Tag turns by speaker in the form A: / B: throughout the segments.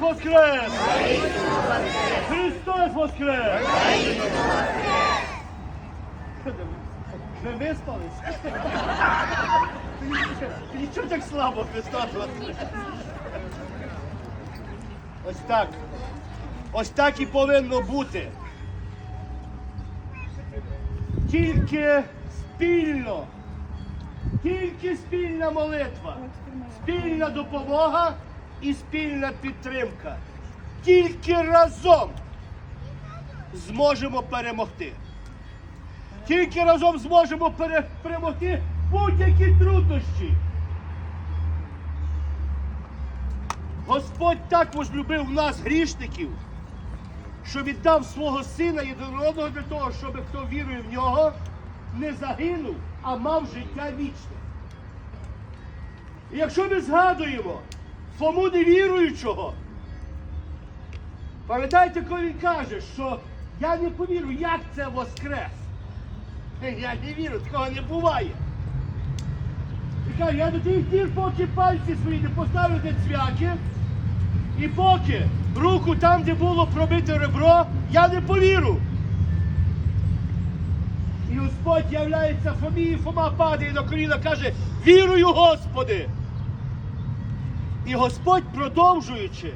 A: Воскрес! Христос Воскрес! Ви виспались? Нічого так слабо Христос Воскрес! Ось так. Ось так і повинно бути. Тільки спільно. Тільки спільна молитва, спільна допомога і спільна підтримка. Тільки разом зможемо перемогти. Тільки разом зможемо пере- перемогти будь-які труднощі. Господь так возлюбив нас, грішників, що віддав свого сина єдинородного для того, щоб хто вірує в нього, не загинув, а мав життя вічне. І якщо ми згадуємо Фому невіруючого, пам'ятаєте, коли він каже, що я не повірю, як це воскрес? Я не вірю, такого не буває. І каже, я до тих дір, поки пальці свої не поставлю де цвяки, і поки руку там, де було пробите ребро, я не повірю. І Господь являється Фомі, і Фома падає на коліна, каже, вірую, Господи. І Господь, продовжуючи,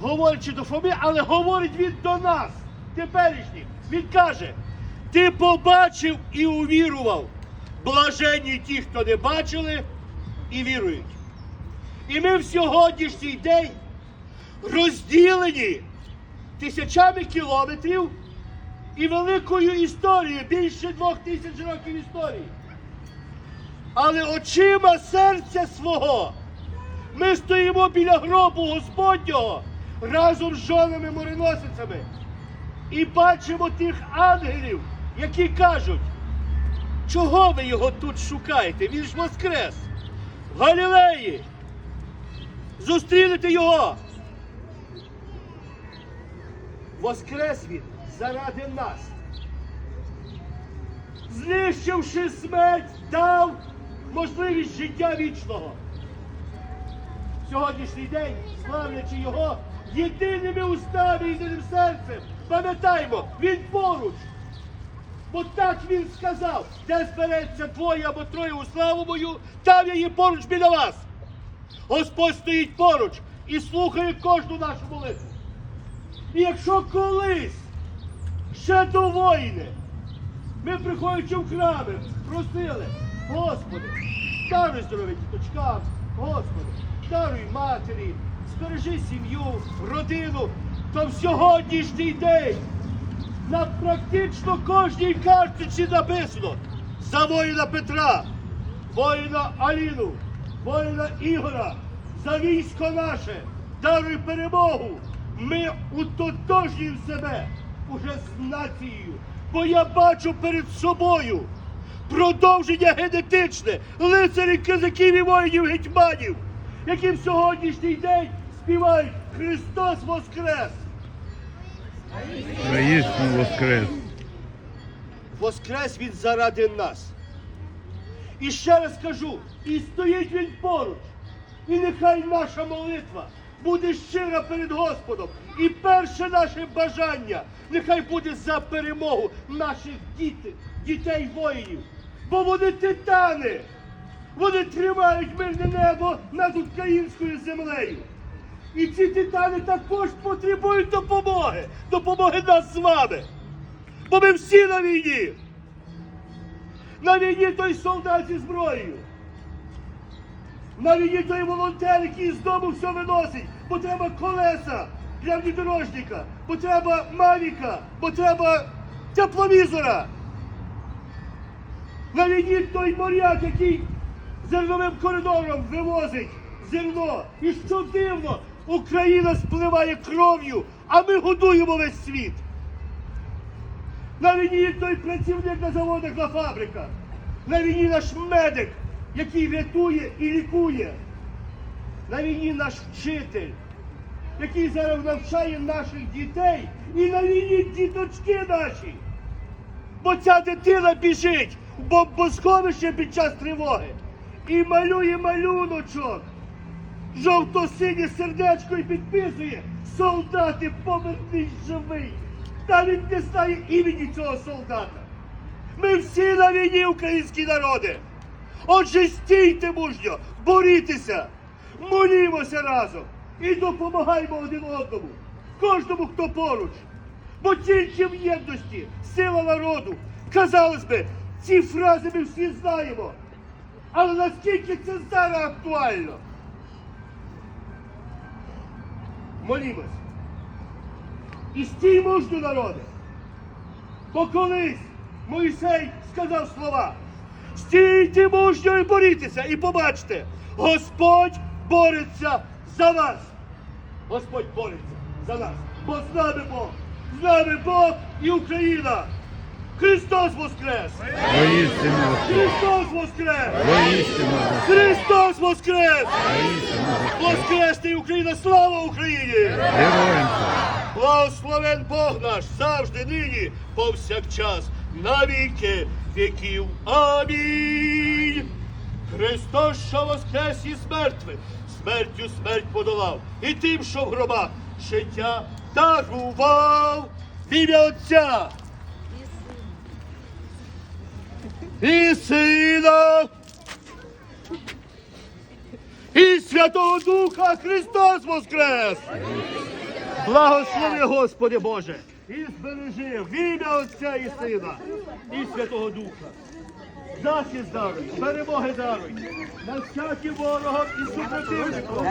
A: говорячи до Фоми, але говорить він до нас, теперішніх. Він каже, ти побачив і увірував. Блаженні ті, хто не бачили і вірують. І ми в сьогоднішній день розділені тисячами кілометрів і великою історією, більше двох тисяч років історії. Але очима серця свого ми стоїмо біля гробу Господнього разом з жонами мореносицями і бачимо тих ангелів, які кажуть, чого ви його тут шукаєте? Він ж воскрес в Галілеї. Зустрінете його. Воскрес він заради нас. Знищивши смерть, дав можливість життя вічного. Сьогоднішній день, славлячи його єдиними устами, єдиним серцем, пам'ятаймо, він поруч. Бо так він сказав, де збереться двоє або троє у славу мою, там я є поруч біля вас. Господь стоїть поруч і слухає кожну нашу молитву. І якщо колись ще до воїни ми приходячи в храми, просили, Господи, даруй здоров'я діточкам, Господи, даруй матері, збережи сім'ю, родину, то в сьогоднішній день на практично кожній карточці написано за воїна Петра, воїна Аліну, воїна Ігора, за військо наше, даруй перемогу. Ми утотожнюємо себе уже з нацією, бо я бачу перед собою продовження генетичне лицарів, козаків і воїнів гетьманів, які в сьогоднішній день співають Христос Воскрес!
B: Воістину воскрес.
A: Воскрес він заради нас. І ще раз кажу, і стоїть він поруч. І нехай наша молитва буде щира перед Господом. І перше наше бажання нехай буде за перемогу наших діти, дітей воїнів. Бо вони титани. Вони тримають мирне небо над українською землею. І ці титани також потребують допомоги. Допомоги нас з вами. Бо ми всі на війні. На війні той солдат зі зброєю. На війні той волонтер, який з дому все виносить, бо треба колеса для внедорожника, бо треба мавіка, бо треба тепловізора. На війні той моряк, який зерновим коридором вивозить зерно. І що дивно, Україна спливає кров'ю, а ми годуємо весь світ. На війні той працівник на заводах, на фабриках. На війні наш медик, який рятує і лікує. На війні наш вчитель, який зараз навчає наших дітей. І на війні діточки наші. Бо ця дитина біжить бомбосховище під час тривоги і малює малюночок. жовто-синє сердечко і підписує солдати повернись живий. Та він не знає імені цього солдата. Ми всі на війні, українські народи. Отже, стійте мужньо, борітеся, молімося разом і допомагаймо один одному, кожному, хто поруч. Бо тільки в єдності сила народу. Казалось би, ці фрази ми всі знаємо. Але наскільки це зараз актуально? Молімось. І стій мужньо, народи. Бо колись Мойсей сказав слова. Стійте мужньо і борітеся, і побачте, Господь бореться за вас. Господь бореться за нас. Бо з нами Бог, з нами Бог і Україна. Христос Воскрес!
B: Воістину,
A: Христос Воскрес!
B: воістину,
A: Христос Воскрес!
B: воістину,
A: Воскресне Україна! Слава Україні!
B: героям!
A: Благословен Бог наш завжди нині, повсякчас, на віки віків. Амінь. Христос, що воскрес із мертвих, смертю смерть подолав, і тим, що в гробах життя дарував в ім'я Отця. І Сина, і Святого Духа Христос Воскрес! Благослови, Господи Боже, і збережи в ім'я Отця і Сина, і Святого Духа. Захист даруй, перемоги даруй, над всяким ворогом і супротивником.